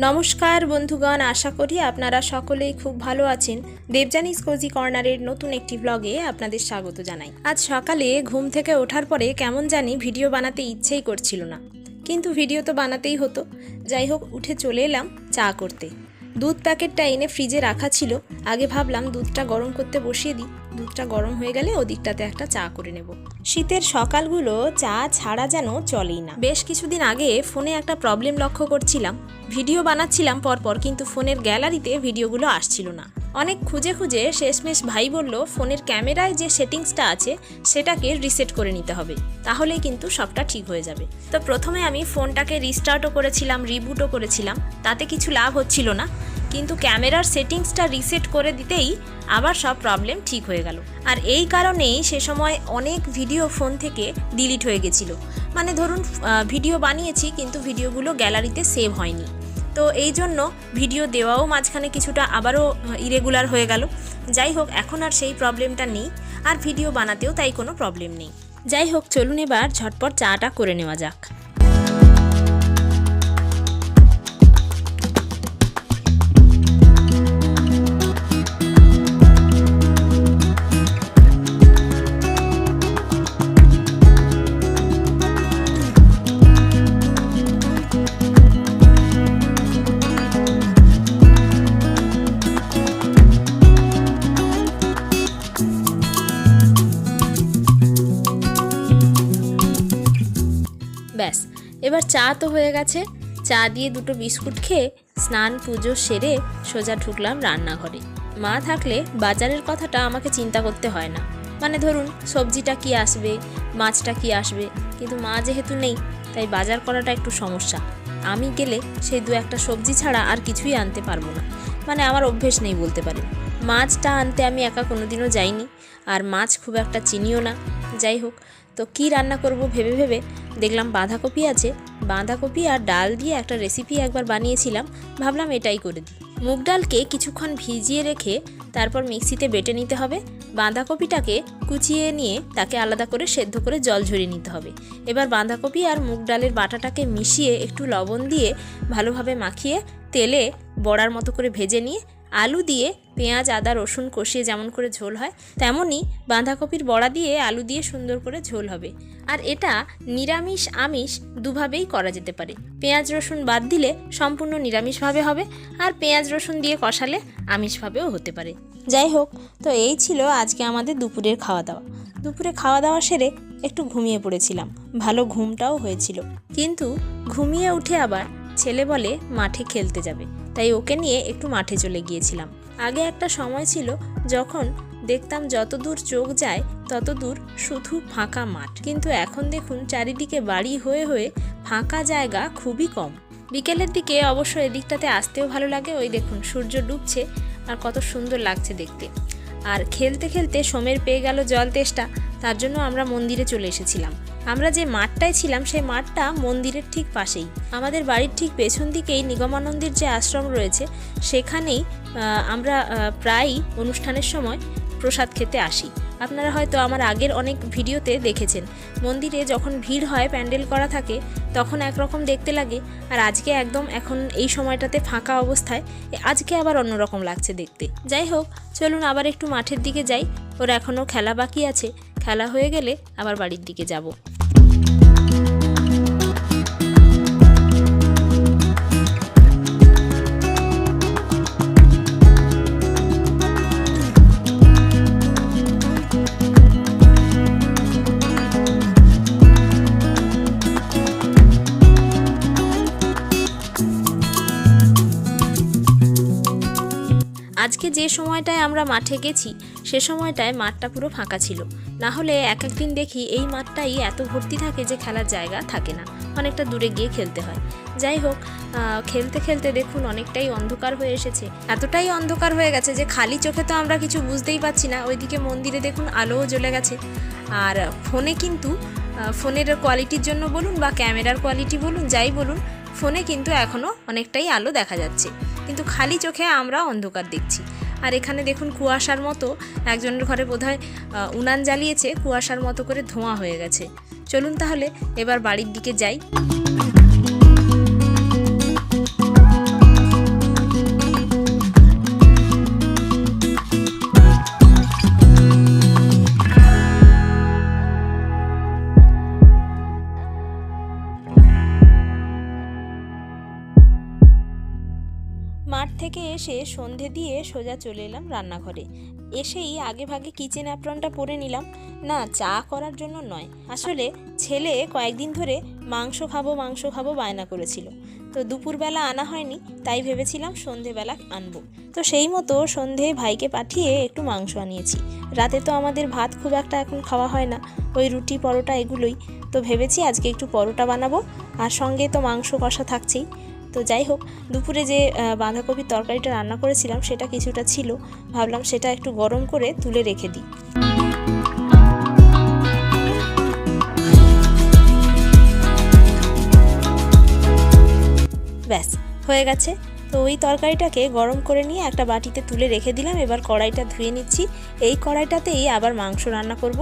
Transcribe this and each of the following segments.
নমস্কার বন্ধুগণ, আশা করি আপনারা সকলেই খুব ভালো আছেন। দেবজানিস কোজি কর্নারের নতুন একটি ব্লগে আপনাদের স্বাগত জানাই। আজ সকালে ঘুম থেকে ওঠার পরে কেমন জানি ভিডিও বানাতে ইচ্ছেই করছিল না। কিন্তু ভিডিও তো বানাতেই হতো। যাই হোক, উঠে চলে এলাম চা করতে। দুধ প্যাকেটটা এনে ফ্রিজে রাখা ছিল। আগে ভাবলাম দুধটা গরম করতে বসিয়ে দিই। দুধটা গরম হয়ে গেলে ওদিকটাতে একটা চা করে নেব। শীতের সকালগুলো চা ছাড়া যেন চলেই না। বেশ কিছুদিন আগে ফোনে একটা প্রবলেম লক্ষ্য করছিলাম। ভিডিও বানাচ্ছিলাম পরপর, কিন্তু ফোনের গ্যালারিতে ভিডিওগুলো আসছিল না। অনেক খুঁজে খুঁজে শেষমেশ ভাই বলল, ফোনের ক্যামেরায় যে সেটিংসটা আছে, সেটাকে রিসেট করে নিতে হবে। তাহলেই কিন্তু সবটা ঠিক হয়ে যাবে। তো প্রথমে আমি ফোনটাকে রিস্টার্টও করেছিলাম, রিবুটও করেছিলাম। তাতে কিছু লাভ হচ্ছিল না। কিন্তু ক্যামেরার সেটিংসটা রিসেট করে দিতেই আবার সব প্রবলেম ঠিক হয়ে গেল। আর এই কারণেই সে সময় অনেক ভিডিও ফোন থেকে ডিলিট হয়ে গেছিল। মানে ধরুন ভিডিও বানিয়েছি কিন্তু ভিডিওগুলো গ্যালারিতে সেভ হয়নি। তো এই জন্য ভিডিও দেওয়াও মাঝখানে কিছুটা আবারও ইরেগুলার হয়ে গেল। যাই হোক, এখন আর সেই প্রবলেমটা নেই। আর ভিডিও বানাতেও তাই কোনো প্রবলেম নেই। যাই হোক, চলুন এবার ঝটপট চাটা করে নেওয়া যাক। ব্যাস, এবার চা তো হয়ে গেছে। চা দিয়ে দুটো বিস্কুট খেয়ে স্নান, পুজো সেরে সোজা ঢুকলাম রান্নাঘরে। মা থাকলে বাজারের কথাটা আমাকে চিন্তা করতে হয় না। মানে ধরুন, সবজিটা কি আসবে, মাছটা কি আসবে? কিন্তু মা যেহেতু নেই, তাই বাজার করাটা একটু সমস্যা। আমি গেলে সেই দু একটা সবজি ছাড়া আর কিছুই আনতে পারব না। মানে আমার অভ্যেস নেই বলতে পারেন মাছটা আনতে আমি একা কোনোদিনও যাইনি। আর মাছ খুব একটা চিনিও না। যাই হোক, তো কি রান্না করব ভেবে ভেবে দেখলাম বাঁধাকপি আছে। বাঁধাকপি আর ডাল দিয়ে একটা রেসিপি একবার বানিয়েছিলাম, ভাবলাম এটাই করে দিই। মুগ ডালকে কিছুক্ষণ ভিজিয়ে রেখে তারপর মিক্সিতে বেটে নিতে হবে। বাঁধাকপিটাকে কুচিয়ে নিয়ে তাকে আলাদা করে সেদ্ধ করে জল ঝরিয়ে নিতে হবে। এবার বাঁধাকপি আর মুগ ডালের বাটাটাকে মিশিয়ে একটু লবণ দিয়ে ভালোভাবে মাখিয়ে তেলে বড়ার মতো করে ভেজে নিয়ে আলু দিয়ে পেঁয়াজ, আদা, রসুন কষিয়ে যেমন করে ঝোল হয়, তেমনই বাঁধাকপির বড়া দিয়ে আলু দিয়ে সুন্দর করে ঝোল হবে। আর এটা নিরামিষ আমিষ দুভাবেই করা যেতে পারে। পেঁয়াজ, রসুন বাদ দিলে সম্পূর্ণ নিরামিষভাবে হবে আর পেঁয়াজ, রসুন দিয়ে কষালে আমিষভাবেও হতে পারে। যাই হোক, তো এই ছিল আজকে আমাদের দুপুরের খাওয়া দাওয়া। দুপুরে খাওয়া দাওয়া সেরে একটু ঘুমিয়ে পড়েছিলাম। ভালো ঘুমটাও হয়েছিল। কিন্তু ঘুমিয়ে উঠে আবার ছেলে বলে মাঠে খেলতে যাবে। তাই ওকে নিয়ে একটু মাঠে চলে গিয়েছিলাম। আগে একটা সময় ছিল যখন দেখতাম যত দূর চোখ যায় তত দূর শুধু ফাঁকা মাঠ। কিন্তু এখন দেখুন চারিদিকে বাড়ি হয়ে হয়ে ফাঁকা জায়গা খুবই কম। বিকেলের দিকে অবশ্য এদিকটাতে আসতেও ভালো লাগে, ওই দেখুন সূর্য ডুবছে আর কত সুন্দর লাগছে দেখতে। আর খেলতে খেলতে সোমের পেয়ে গেল জল তেষ্টা, তার জন্য আমরা মন্দিরে চলে এসেছিলাম। আমরা যে মাঠটায় ছিলাম, সেই মাঠটা মন্দিরের ঠিক পাশেই। আমাদের বাড়ির ঠিক পেছন দিকেই নিগমানন্দের যে আশ্রম রয়েছে, সেখানেই আমরা প্রায়ই অনুষ্ঠানের সময় প্রসাদ খেতে আসি। আপনারা হয়তো আমার আগের অনেক ভিডিওতে দেখেছেন, মন্দিরে যখন ভিড় হয়, প্যান্ডেল করা থাকে, তখন একরকম দেখতে লাগে, আর আজকে একদম এখন এই সময়টাতে ফাঁকা অবস্থায় আজকে আবার অন্যরকম লাগছে দেখতে। যাই হোক, চলুন আবার একটু মাঠের দিকে যাই, ওর এখনও খেলা বাকি আছে, খেলা হয়ে গেলে আবার বাড়ির দিকে যাব। আজকে যে সময়টায় আমরা মাঠে গেছি, সে সময়টায় মাঠটা পুরো ফাঁকা ছিল। না হলে এক একদিন দেখি এই মাঠটাই এত ভর্তি থাকে যে খেলার জায়গা থাকে না। অনেকটা দূরে গিয়ে খেলতে হয়। যাই হোক খেলতে খেলতে দেখুন অনেকটাই অন্ধকার হয়ে এসেছে। এতটাই অন্ধকার হয়ে গেছে যে খালি চোখে তো আমরা কিছু বুঝতেই পারছি না। ওইদিকে মন্দিরে দেখুন আলোও জ্বলে গেছে। আর ফোনে কিন্তু ফোনের কোয়ালিটির জন্য বলুন বা ক্যামেরার কোয়ালিটি বলুন, যাই বলুন, ফোনে কিন্তু এখনও অনেকটাই আলো দেখা যাচ্ছে। কিন্তু খালি চোখে আমরা অন্ধকার দেখছি। আর এখানে দেখুন কুয়াশার মতো একজনের ঘরে বোধহয় হয় উনান জ্বালিয়েছে, কুয়াশার মতো করে ধোঁয়া হয়ে গেছে। চলুন তাহলে এবার বাড়ির দিকে যাই। এসে সন্ধে দিয়ে সোজা চলে এলাম রান্নাঘরে। এসেই আগে ভাগে কিচেন অ্যাপ্রনটা পরে নিলাম। না, চা করার জন্য নয়। আসলে ছেলে কয়েকদিন ধরে মাংস খাব মাংস খাব বায়না করেছিল। তো দুপুরবেলা আনা হয়নি, তাই ভেবেছিলাম সন্ধেবেলা আনব। তো সেই মতো সন্ধে ভাইকে পাঠিয়ে একটু মাংস আনিয়েছি। রাতে তো আমাদের ভাত খুব একটা এখন খাওয়া হয় না, ওই রুটি, পরোটা এগুলোই। তো ভেবেছি আজকে একটু পরোটা বানাবো, আর সঙ্গে তো মাংস কষা থাকছেই। তো যাই হোক, দুপুরে যে বাঁধাকপির তরকারিটা রান্না করেছিলাম সেটা কিছুটা ছিল। ভাবলাম সেটা একটু গরম করে তুলে রেখে দিই। ব্যাস, হয়ে গেছে। তো ওই তরকারিটাকে গরম করে নিয়ে একটা বাটিতে তুলে রেখে দিলাম। এবার কড়াইটা ধুয়ে নিচ্ছি। এই কড়াইটাতেই আবার মাংস রান্না করব।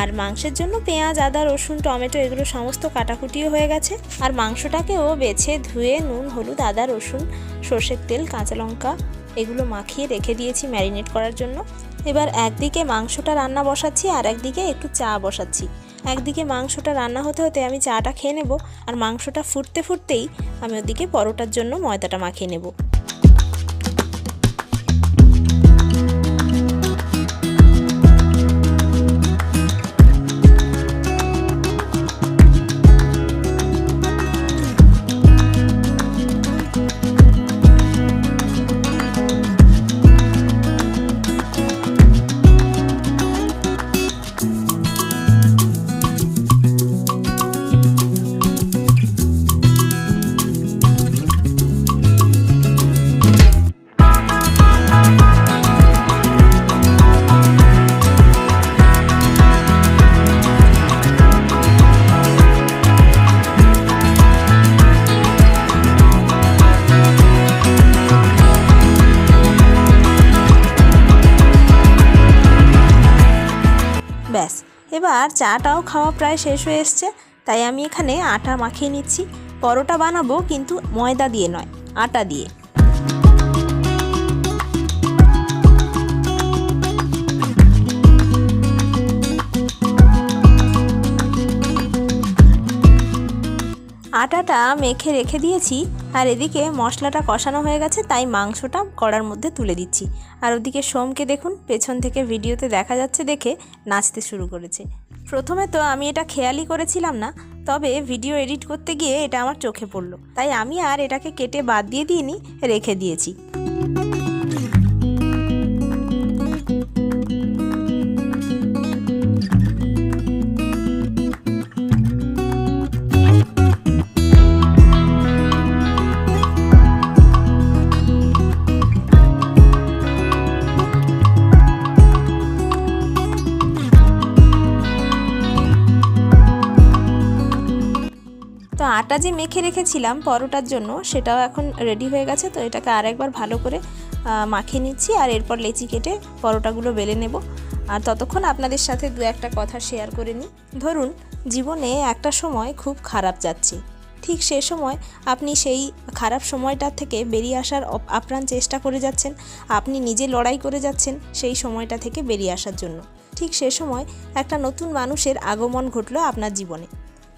আর মাংসের জন্য পেঁয়াজ, আদা, রসুন, টমেটো এগুলো সমস্ত কাটাকুটিও হয়ে গেছে। আর মাংসটাকেও বেছে ধুয়ে নুন, হলুদ, আদা, রসুন, সর্ষের তেল, কাঁচা লঙ্কা এগুলো মাখিয়ে রেখে দিয়েছি ম্যারিনেট করার জন্য। এবার একদিকে মাংসটা রান্না বসাচ্ছি আর একদিকে একটু চা বসাচ্ছি। একদিকে মাংসটা রান্না হতে হতে আমি চাটা খেয়ে নেব আর মাংসটা ফুটতে ফুটতেই আমি ওদিকে পরোটার জন্য ময়দাটা মাখিয়ে নেব। এবার চাটাও খাওয়া প্রায় শেষ হয়ে এসছে, তাই আমি এখানে আটা মাখিয়ে নিচ্ছি। পরোটা বানাবো কিন্তু ময়দা দিয়ে নয়, আটা দিয়ে। আটাটা মেখে রেখে দিয়েছি, আর এদিকে মশলাটা কষানো হয়ে গেছে, তাই মাংসটা কড়ার মধ্যে তুলে দিচ্ছি। আর ওদিকে সোমকে দেখুন, পেছন থেকে ভিডিওতে দেখা যাচ্ছে দেখে নাচতে শুরু করেছে। প্রথমে তো আমি এটা খেয়ালই করেছিলাম না, তবে ভিডিও এডিট করতে গিয়ে এটা আমার চোখে পড়ল। তাই আমি আর এটাকে কেটে বাদ দিয়ে দিইনি, রেখে দিয়েছি। আটা যে মেখে রেখেছিলাম পরোটার জন্য, সেটাও এখন রেডি হয়ে গেছে। তো এটাকে আরেকবার ভালো করে মাখিয়ে নিচ্ছি আর এরপর লেচি কেটে পরোটাগুলো বেলে নেব। আর ততক্ষণ আপনাদের সাথে দু একটা কথা শেয়ার করে নিই। ধরুন, জীবনে একটা সময় খুব খারাপ যাচ্ছে। ঠিক সে সময় আপনি সেই খারাপ সময়টা থেকে বেরিয়ে আসার আপ্রাণ চেষ্টা করে যাচ্ছেন। আপনি নিজে লড়াই করে যাচ্ছেন সেই সময়টা থেকে বেরিয়ে আসার জন্য। ঠিক সে সময় একটা নতুন মানুষের আগমন ঘটলো আপনার জীবনে।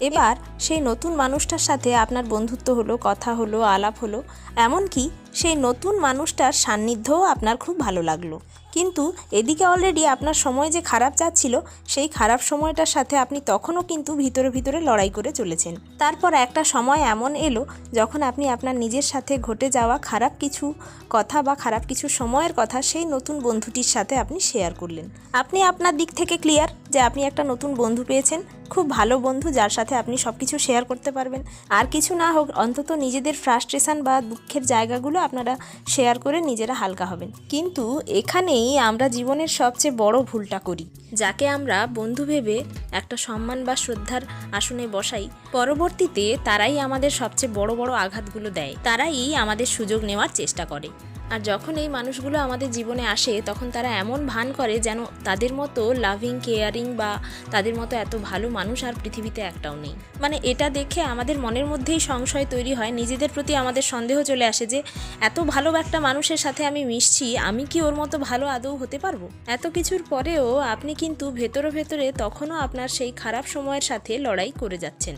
এবার সেই নতুন মানুষটার সাথে আপনার বন্ধুত্ব হলো কথা হলো আলাপ হলো এমনকি সেই নতুন মানুষটার সান্নিধ্যও আপনার খুব ভালো লাগল। কিন্তু এদিকে অলরেডি আপনার সময় যে খারাপ যাচ্ছিল, সেই খারাপ সময়টার সাথে আপনি তখনও কিন্তু ভিতরে ভিতরে লড়াই করে চলেছেন। তারপর একটা সময় এমন এলো, যখন আপনি আপনার নিজের সাথে ঘটে যাওয়া খারাপ কিছু কথা বা খারাপ কিছু সময়ের কথা সেই নতুন বন্ধুটির সাথে আপনি শেয়ার করলেন। আপনি আপনার দিক থেকে ক্লিয়ার যে আপনি একটা নতুন বন্ধু পেয়েছেন, খুব ভালো বন্ধু যার সাথে আপনি সব কিছু শেয়ার করতে পারবেন। আর কিছু না হোক, অন্তত নিজেদের ফ্রাস্ট্রেশন বা দুঃখের জায়গাগুলো আপনারা শেয়ার করে নিজেরা হালকা হবেন। কিন্তু এখানেই আমরা জীবনের সবচেয়ে বড় ভুলটা করি। যাকে আমরা বন্ধু ভেবে একটা সম্মান বা শ্রদ্ধার আসনে বসাই, পরবর্তীতে তারাই আমাদের সবচেয়ে বড় বড় আঘাতগুলো দেয়। তারাই আমাদের সুযোগ নেওয়ার চেষ্টা করে। আর যখন এই মানুষগুলো আমাদের জীবনে আসে, তখন তারা এমন ভান করে যেন তাদের মতো লাভিং কেয়ারিং বা তাদের মতো এত ভালো মানুষ আর পৃথিবীতে একটাও নেই। মানে এটা দেখে আমাদের মনের মধ্যেই সংশয় তৈরি হয়, নিজেদের প্রতি আমাদের সন্দেহ চলে আসে যে, এত ভালো একটা মানুষের সাথে আমি মিশছি, আমি কি ওর মতো ভালো আদৌ হতে পারব? এত কিছুর পরেও আপনি কিন্তু ভেতরে ভেতরে তখনও আপনার সেই খারাপ সময়ের সাথে লড়াই করে যাচ্ছেন।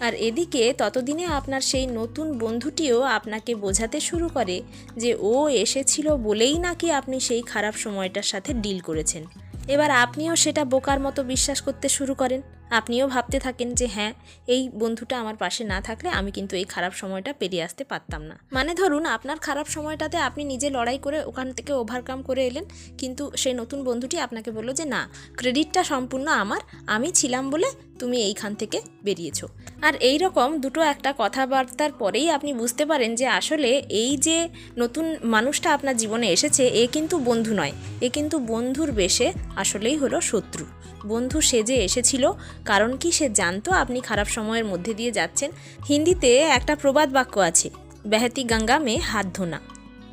আর এদিকে ততদিনে আপনার সেই নতুন বন্ধুটিও আপনাকে বোঝাতে শুরু করে যে ও এসেছিল বলেই নাকি আপনি সেই খারাপ সময়টার সাথে ডিল করেছেন। এবার আপনিও সেটা বোকার মতো বিশ্বাস করতে শুরু করেন। আপনিও ভাবতে থাকেন যে হ্যাঁ এই বন্ধুটা আমার পাশে না থাকলে আমি কিন্তু এই খারাপ সময়টা পেরিয়ে আসতে পারতাম না। মানে ধরুন, আপনার খারাপ সময়টাতে আপনি নিজে লড়াই করে ওখান থেকে ওভারকাম করে এলেন, কিন্তু সেই নতুন বন্ধুটি আপনাকে বলল যে, না ক্রেডিটটা সম্পূর্ণ আমার, আমি ছিলাম বলে তুমি এইখান থেকে বেরিয়েছো। আর এই রকম দুটো একটা কথাবার্তার পরেই আপনি বুঝতে পারেন যে, আসলে এই যে নতুন মানুষটা আপনার জীবনে এসেছে, এ কিন্তু বন্ধু নয়, এ কিন্তু বন্ধুর বেশে আসলেই হলো শত্রু। বন্ধু সেজে এসেছিল, কারণ কি সে জানতো আপনি খারাপ সময়ের মধ্যে দিয়ে যাচ্ছেন। হিন্দিতে একটা প্রবাদ বাক্য আছে বেহাতি গঙ্গা মে হাত ধোনা।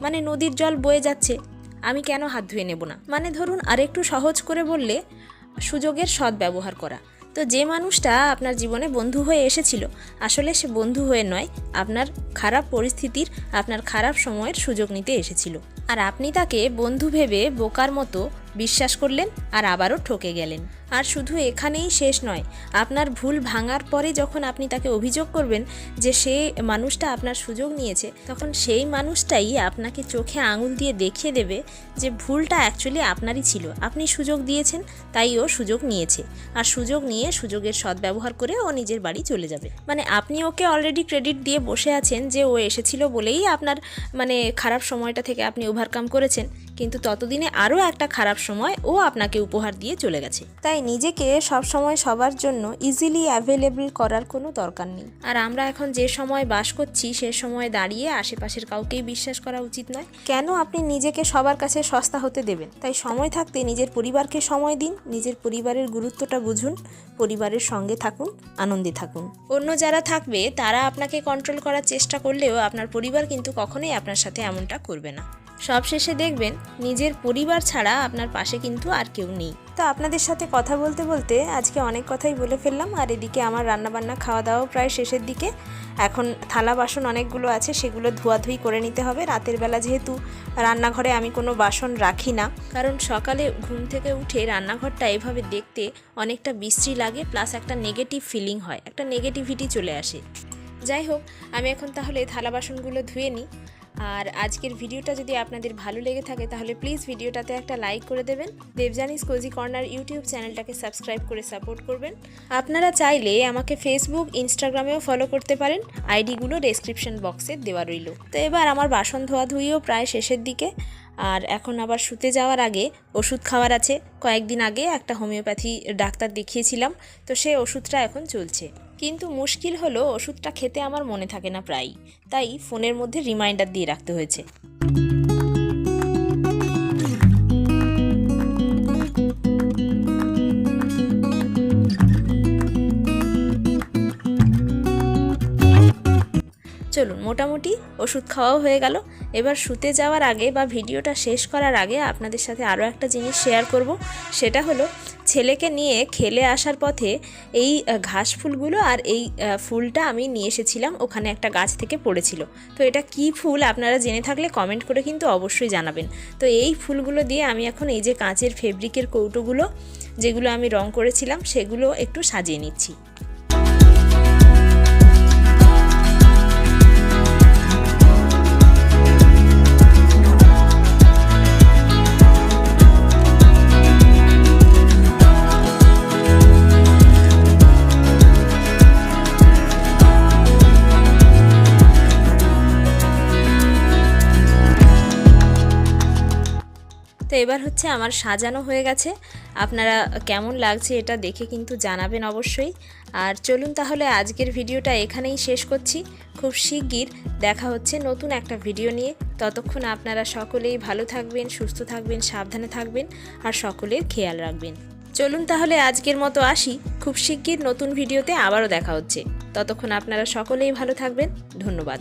মানে নদীর জল বয়ে যাচ্ছে, আমি কেন হাত ধুয়ে নেব না? মানে ধরুন আরেকটু সহজ করে বললে, সুযোগের সদ্ব্যবহার করা। তো যে মানুষটা আপনার জীবনে বন্ধু হয়ে এসেছিল, আসলে সে বন্ধু হয়ে নয়, আপনার খারাপ পরিস্থিতির, আপনার খারাপ সময়ের সুযোগ নিতে এসেছিল। আর আপনি তাকে বন্ধু ভেবে বোকার মতো বিশ্বাস করলেন আর আবারও ঠকে গেলেন। আর শুধু এখানেই শেষ নয়, আপনার ভুল ভাঙার পরে যখন আপনি তাকে অভিযোগ করবেন যে সে মানুষটা আপনার সুযোগ নিয়েছে, তখন সেই মানুষটাই আপনাকে চোখে আঙুল দিয়ে দেখিয়ে দেবে যে ভুলটা অ্যাকচুয়ালি আপনারই ছিল। আপনি সুযোগ দিয়েছেন, তাই ও সুযোগ নিয়েছে। আর সুযোগ নিয়ে সুযোগের সদ্ব্যবহার করে ও নিজের বাড়ি চলে যাবে। মানে আপনি ওকে অলরেডি ক্রেডিট দিয়ে বসে আছেন যে ও এসেছিল বলেই আপনার মানে খারাপ সময়টা থেকে আপনি ওভারকাম করেছেন, কিন্তু ততদিনে আরও একটা খারাপ সময় ও আপনাকে উপহার দিয়ে চলে গেছে। তাই নিজেকে সব সময় সবার জন্য ইজিলি অ্যাভেলেবল করার কোনো দরকার নেই। আর আমরা এখন যে সময় বাস করছি সে সময় দাঁড়িয়ে আশেপাশের কাউকেই বিশ্বাস করা উচিত নয়। কেন আপনি নিজেকে সবার কাছে সস্তা হতে দেবেন? তাই সময় থাকতে নিজের পরিবারকে সময় দিন নিজের পরিবারের গুরুত্বটা বুঝুন পরিবারের সঙ্গে থাকুন আনন্দে থাকুন। অন্য যারা থাকবে তারা আপনাকে কন্ট্রোল করার চেষ্টা করলেও আপনার পরিবার কিন্তু কখনোই আপনার সাথে এমনটা করবে না। সবশেষে দেখবেন নিজের পরিবার ছাড়া আপনার পাশে কিন্তু আর কেউ নেই। তো আপনাদের সাথে কথা বলতে বলতে আজকে অনেক কথাই বলে ফেললাম, আর এদিকে আমার রান্নাবান্না খাওয়া দাওয়া প্রায় শেষের দিকে। এখন থালা বাসন অনেকগুলো আছে, সেগুলো ধোয়াধুয়ি করে নিতে হবে। রাতের বেলা যেহেতু রান্নাঘরে আমি কোনো বাসন রাখি না, কারণ সকালে ঘুম থেকে উঠে রান্নাঘরটা এভাবে দেখতে অনেকটা বিশ্রী লাগে, প্লাস একটা নেগেটিভ ফিলিং হয়, একটা নেগেটিভিটি চলে আসে। যাই হোক, আমি এখন তাহলে থালা বাসনগুলো ধুয়ে নিই। আর আজকের ভিডিওটা যদি আপনাদের ভালো লেগে থাকে, তাহলে প্লিজ ভিডিওটাতে একটা লাইক করে দেবেন। দেবজানিস কোজি কর্নার ইউটিউব চ্যানেলটাকে সাবস্ক্রাইব করে সাপোর্ট করবেন। আপনারা চাইলে আমাকে ফেসবুক ইনস্টাগ্রামেও ফলো করতে পারেন। আইডিগুলো ডেসক্রিপশন বক্সে দেওয়া রইল। তো এবার আমার বাসন ধোয়া ধুইও প্রায় শেষের দিকে। আর এখন আবার শুতে যাওয়ার আগে ওষুধ খাওয়ার আছে। কয়েকদিন আগে একটা হোমিওপ্যাথি ডাক্তার দেখিয়েছিলাম, তো সে ওষুধটা এখন চলছে। কিন্তু মুশকিল হলো ওষুধটা খেতে আমার মনে থাকে না প্রায়ই, তাই ফোনের মধ্যে রিমাইন্ডার দিয়ে রাখতে হয়েছে। চলুন, মোটামুটি ওষুধ খাওয়াও হয়ে গেল। এবার শুতে যাওয়ার আগে বা ভিডিওটা শেষ করার আগে আপনাদের সাথে আরও একটা জিনিস শেয়ার করব। সেটা হলো, ছেলেকে নিয়ে খেলে আসার পথে এই ঘাস ফুলগুলো আর এই ফুলটা আমি নিয়ে এসেছিলাম, ওখানে একটা গাছ থেকে পড়েছিল। তো এটা কি ফুল আপনারা জেনে থাকলে কমেন্ট করে কিন্তু অবশ্যই জানাবেন। তো এই ফুলগুলো দিয়ে আমি এখন এই যে কাঁচের ফেব্রিকের কৌটোগুলো, যেগুলো আমি রং করেছিলাম, সেগুলো একটু সাজিয়ে নিচ্ছি। এবার হচ্ছে আমার সাজানো হয়ে গেছে। আপনারা কেমন লাগছে এটা দেখে কিন্তু জানাবেন অবশ্যই। আর চলুন তাহলে আজকের ভিডিওটা এখানেই শেষ করছি। খুব শিগগির দেখা হচ্ছে নতুন একটা ভিডিও নিয়ে। ততক্ষণ আপনারা সকলেই ভালো থাকবেন, সুস্থ থাকবেন, সাবধানে থাকবেন আর সকলের খেয়াল রাখবেন। চলুন তাহলে আজকের মতো আসি। খুব শিগগির নতুন ভিডিওতে আবারও দেখা হচ্ছে। ততক্ষণ আপনারা সকলেই ভালো থাকবেন। ধন্যবাদ।